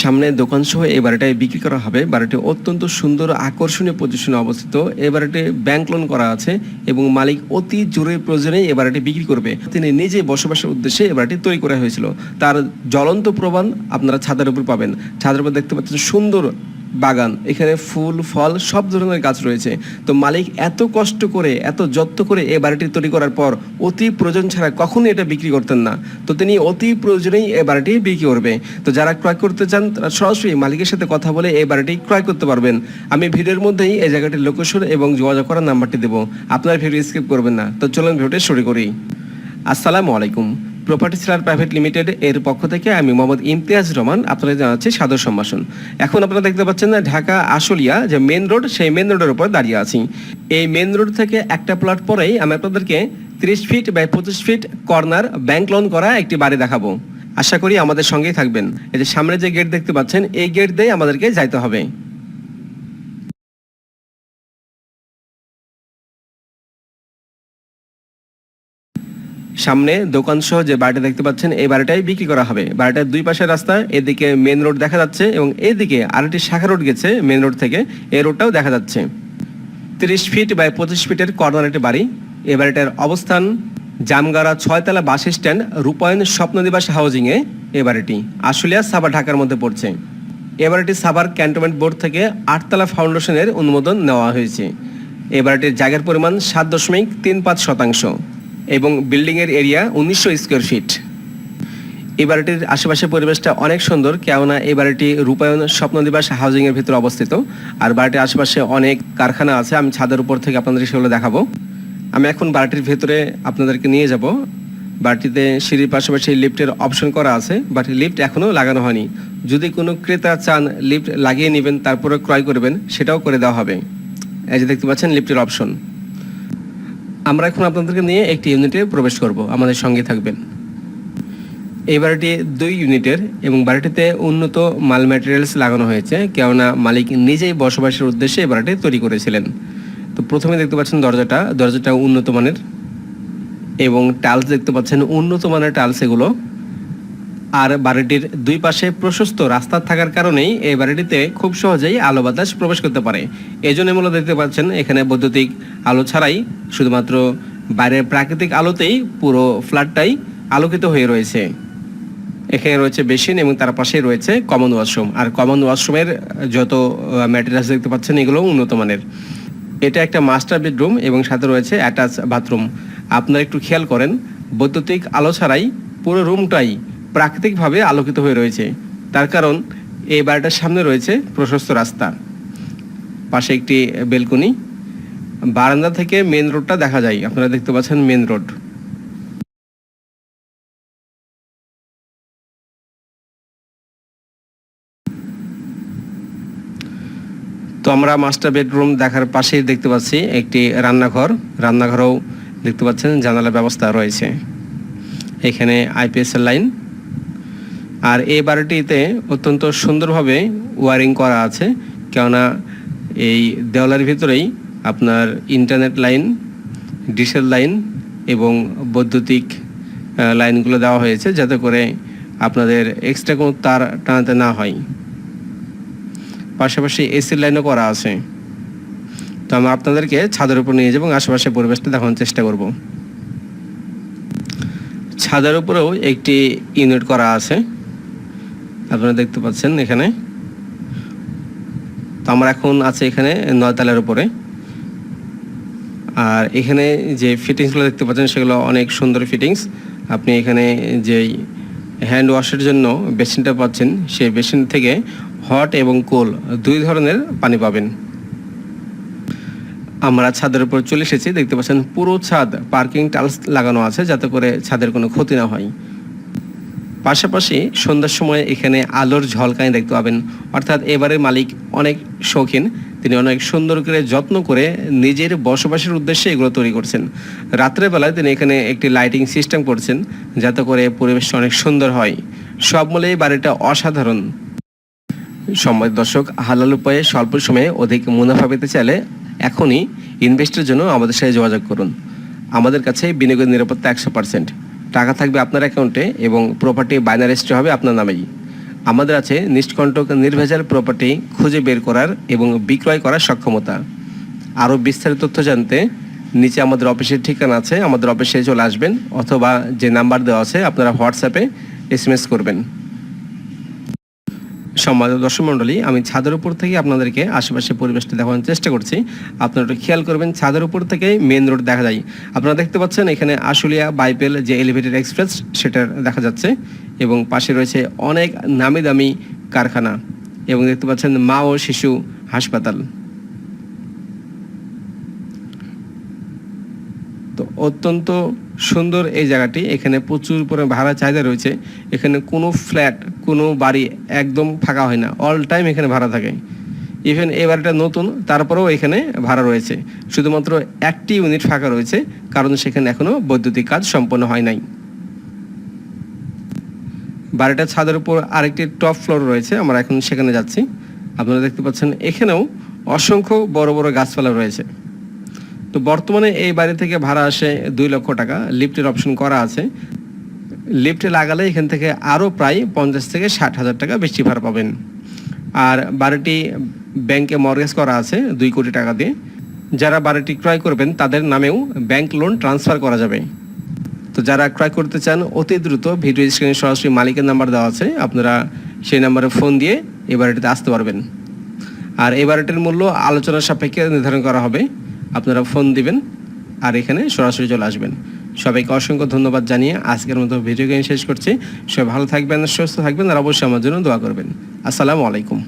সামনে দোকান সহ এই বাড়িটায় বিক্রি করা হবে। বাড়িটি অত্যন্ত সুন্দর, আকর্ষণীয় পজিশনে অবস্থিত। এ বাড়িটি ব্যাংক লোন করা আছে এবং মালিক অতি জোরের প্রয়োজনে এ বাড়িটি বিক্রি করবে। তিনি নিজে বসবাসের উদ্দেশ্যে এ বাড়িটি তৈরি করা হয়েছিল। তার জ্বলন্ত প্রমাণ আপনারা ছাদের উপর পাবেন। ছাদের উপর দেখতে পাচ্ছেন সুন্দর বাগান, এখানে ফুল, ফল, সব ধরনের গাছ রয়েছে। তো মালিক এত কষ্ট করে, এত যত্ন করে এই বাড়িটি তৈরি করার পর অতি প্রয়োজন ছাড়া কখনোই এটা বিক্রি করতেন না। তো তিনি অতি প্রয়োজনেই এই বাড়িটি বিক্রি করবে। তো যারা ক্রয় করতে চান, তারা সরাসরি মালিকের সাথে কথা বলে এই বাড়িটি ক্রয় করতে পারবেন। আমি ভিডিওর মধ্যেই এই জায়গাটির লোকেশন এবং যোগাযোগ করার নাম্বারটি দেবো। আপনার ভিডিও স্কিপ করবেন না। তো চলুন ভিডিওটি শুরু করি। আসসালামু আলাইকুম। প্রপার্টি সেলার প্রাইভেট লিমিটেড এর পক্ষ থেকে আমি মোহাম্মদ ইমতিয়াজ রহমান আপনাদের জানাচ্ছি সাদর সম্ভাষণ। এখন আপনারা দেখতে পাচ্ছেন না ঢাকা আশুলিয়া যে মেন রোড সেই মেন রোডের উপর দাঁড়িয়ে আছি। এই মেন রোড থেকে একটা প্লট পরেই আমি আপনাদেরকে তিরিশ ফিট বাই পঁচিশ ফিট কর্নার ব্যাংক লোন করা একটি বাড়ি দেখাবো। আশা করি আমাদের সঙ্গেই থাকবেন। এই যে সামনে যে গেট দেখতে পাচ্ছেন, এই গেট দিয়ে আমাদেরকে যাইতে হবে। সামনে দোকান সহ যে বাড়িটা দেখতে পাচ্ছেন, এই বাড়িটাই বিক্রি করা হবে। বাড়িটার দুই পাশের রাস্তা, এদিকে মেন রোড দেখা যাচ্ছে এবং এদিকে আরেকটি শাখা রোড গেছে মেন রোড থেকে। এই রোডটাও দেখা যাচ্ছে। তিরিশ ফিট বাই পঁচিশ ফিটের কর্নার একটি বাড়ি। এই বাড়িটার অবস্থান জামগাড়া ছয়তলা বাস স্ট্যান্ড রূপায়ণ স্বপ্নদিবাস হাউজিংয়ে এই বাড়িটি। আশুলিয়া সাবা ঢাকার মধ্যে পড়ছে। এ বাড়িটি সাভার ক্যান্টনমেন্ট বোর্ড থেকে আটতলা ফাউন্ডেশনের অনুমোদন নেওয়া হয়েছে। এ বাড়িটির জায়গার পরিমাণ সাত দশমিক তিন পাঁচ শতাংশ। এবং বিল্ডিংয়ের এরিয়া উনিশশো স্কোয়ার ফিট। এই বাড়িটির আশেপাশের পরিবেশটা অনেক সুন্দর, কেননা এই বাড়িটি রূপায়ণ স্বপ্নদিবাস হাউজিং এর ভিতরে অবস্থিত। আর বাড়িটির আশেপাশে অনেক কারখানা আছে, আমি ছাদের উপর থেকে আপনাদের সেগুলো দেখাবো। আমি এখন বাড়িটির ভেতরে আপনাদেরকে নিয়ে যাব। বাড়িটিতে সিঁড়ির পাশাপাশি লিফটের অপশন করা আছে বাট লিফট এখনও লাগানো হয়নি। যদি কোনো ক্রেতা চান লিফট লাগিয়ে নেবেন, তারপরে ক্রয় করবেন, সেটাও করে দেওয়া হবে। এই যে দেখতে পাচ্ছেন লিফটের অপশন। আমরা এখন আপনাদেরকে নিয়ে একটি ইউনিটে প্রবেশ করব, আমাদের সঙ্গে থাকবেন। এই বাড়িটি দুই ইউনিটের এবং বাড়িটিতে উন্নত মাল ম্যাটেরিয়ালস লাগানো হয়েছে, কেননা মালিক নিজেই বসবাসের উদ্দেশ্যে এই বাড়িটি তৈরি করেছিলেন। তো প্রথমে দেখতে পাচ্ছেন দরজাটা দরজাটা উন্নত মানের এবং টালস দেখতে পাচ্ছেন উন্নত মানের টালস এগুলো। আর বাড়িটির দুই পাশে প্রশস্ত রাস্তা থাকার কারণেই এই বাড়িটিতে খুব সহজেই আলো বাতাস প্রবেশ করতে পারে। এই জন্য মূলত দেখতে পাচ্ছেন, এখানে বৈদ্যুতিক আলো ছাড়াই শুধুমাত্র বাইরের প্রাকৃতিক আলোতেই পুরো ফ্ল্যাটটাই আলোকিত হয়ে রয়েছে। এখানে রয়েছে বেসিন এবং তার পাশেই রয়েছে কমন ওয়াশরুম। আর কমন ওয়াশরুমের যত ম্যাটেরিয়ালস দেখতে পাচ্ছেন, এগুলো উন্নত মানের। এটা একটা মাস্টার বেডরুম এবং সাথে রয়েছে অ্যাটাচ বাথরুম আপনারা একটু খেয়াল করেন, বৈদ্যুতিক আলো ছাড়াই পুরো রুমটাই প্রাকৃতিকভাবে আলোকিত হয়ে রয়েছে। তার কারণ, এই বাড়িটার সামনে রয়েছে প্রশস্ত রাস্তা। পাশে একটি বেলকনি। বারান্দা থেকে মেন রোডটা দেখা যায়। আপনারা দেখতে পাচ্ছেন মেন রোড। তো আমরা মাস্টার বেডরুম দেখার পাশেই দেখতে পাচ্ছি একটি রান্নাঘর। রান্নাঘরেও দেখতে পাচ্ছেন জানালার ব্যবস্থা রয়েছে। এখানে আইপিএস এর লাইন। আর এই বাড়িটিতে অত্যন্ত সুন্দরভাবে ওয়ারিং করা আছে, কেননা এই দেওয়ালের ভিতরেই আপনার ইন্টারনেট লাইন, ডিসেল লাইন এবং বৈদ্যুতিক লাইনগুলো দেওয়া হয়েছে যাতে করে আপনাদের এক্সট্রা কোনো তার টানাতে না হয়। পাশাপাশি এসির লাইনও করা আছে। তো আমি আপনাদেরকে ছাদের উপর নিয়ে যাব এবং আশেপাশে পরিবেশটা দেখানোর চেষ্টা করব। ছাদের উপরেও একটি ইউনিট করা আছে। আপনারা দেখতে পাচ্ছেন এখানে। তো আমরা এখন আছে এখানে নয়তালের উপরে। আর এখানে যে ফিটিংসগুলো দেখতে পাচ্ছেন, সেগুলো অনেক সুন্দর ফিটিংস আপনি এখানে যেই হ্যান্ড ওয়াশের জন্য বেসিনটা পাচ্ছেন, সেই বেসিন থেকে হট এবং কোল দুই ধরনের পানি পাবেন। আমরা ছাদের উপর চলে এসেছি, দেখতে পাচ্ছেন পুরো ছাদ পার্কিং টাইলস লাগানো আছে, যাতে করে ছাদের কোনো ক্ষতি না হয়। পাশাপাশি সন্ধ্যার সময় এখানে আলোর ঝলকানি দেখতে পাবেন। অর্থাৎ এবারে মালিক অনেক শৌখিন, তিনি অনেক সুন্দর করে যত্ন করে নিজের বসবাসের উদ্দেশ্যে এগুলো তৈরি করছেন। রাত্রের বেলায় তিনি এখানে একটি লাইটিং সিস্টেম করছেন, যাতে করে পরিবেশটা অনেক সুন্দর হয়। সব মিলে এই বাড়িটা অসাধারণ। সম্মানিত দর্শক, হালাল উপায়ে স্বল্প সময়ে অধিক মুনাফা পেতে চাইলে এখনই ইনভেস্টের জন্য আমাদের সাথে যোগাযোগ করুন। আমাদের কাছে বিনিয়োগের নিরাপত্তা একশো পার্সেন্ট টাকা থাকবে আপনার অ্যাকাউন্টে এবং প্রপার্টি বাইনার রেজিস্ট্রি হবে আপনার নামেই। আমাদের আছে নিষ্কণ্টক নির্ভেজাল প্রপার্টি খুঁজে বের করার এবং বিক্রয় করার সক্ষমতা। আরও বিস্তারিত তথ্য জানতে নিচে আমাদের অফিসের ঠিকানা আছে, আমাদের অফিসে চলে আসবেন অথবা যে নাম্বার দেওয়া আছে আপনারা হোয়াটসঅ্যাপে এস করবেন। সম্মানিত দর্শক মণ্ডলী, আমি ছাদের উপর থেকে আপনাদেরকে আশেপাশে পরিবেশটা দেখানোর চেষ্টা করছি। আপনারা একটু খেয়াল করবেন, ছাদের উপর থেকে মেন রোড দেখা যায়। আপনারা দেখতে পাচ্ছেন এখানে আশুলিয়া বাইপেল যে এলিভেটেড এক্সপ্রেস সেটার দেখা যাচ্ছে এবং পাশে রয়েছে অনেক নামি দামি কারখানা এবং দেখতে পাচ্ছেন মা ও শিশু হাসপাতাল। তো অত্যন্ত সুন্দর এই জায়গাটি। এখানে প্রচুর পরিমাণে ভাড়া চাহিদা রয়েছে। এখানে কোনো ফ্ল্যাট, কোনো বাড়ি একদম ফাঁকা হয় না। অল টাইম এখানে ভাড়া থাকে। ইভেন এই বাড়িটা নতুন, তারপরেও এখানে ভাড়া রয়েছে। শুধুমাত্র একটি ইউনিট ফাঁকা রয়েছে, কারণ সেখানে এখনও বৈদ্যুতিক কাজ সম্পন্ন হয় নাই। বাড়িটার ছাদের উপর আরেকটি টপ ফ্লোর রয়েছে, আমরা এখন সেখানে যাচ্ছি। আপনারা দেখতে পাচ্ছেন, এখানেও অসংখ্য বড় বড় গাছপালা রয়েছে। তো বর্তমানে এই বাড়ি থেকে ভাড়া আসে দুই লক্ষ টাকা। লিফটের অপশন করা আছে। লিফটে লাগালে এখান থেকে আরও প্রায় পঞ্চাশ থেকে ষাট হাজার টাকা বেশি ভাড়া পাবেন। আর বাড়িটি ব্যাংকে মর্গেজ করা আছে দুই কোটি টাকা দিয়ে। যারা বাড়িটি ক্রয় করবেন, তাদের নামেও ব্যাংক লোন ট্রান্সফার করা যাবে। তো যারা ক্রয় করতে চান, অতি দ্রুত ভিডিও স্ক্রিনে সরাসরি মালিকের নাম্বার দেওয়া আছে। আপনারা সেই নাম্বারে ফোন দিয়ে এই বাড়িটিতে আসতে পারবেন। আর এই বাড়িটির মূল্য আলোচনার সাপেক্ষে নির্ধারণ করা হবে। আপনারা ফোন দিবেন আর এখানে সরাসরি চলে আসবেন। সবাইকে অসংখ্য ধন্যবাদ জানিয়ে আজকের মতো ভিডিও গেম শেষ করছি। সবাই ভালো থাকবেন, সুস্থ থাকবেন আর অবশ্যই আমার জন্য দোয়া করবেন। আসসালামু আলাইকুম।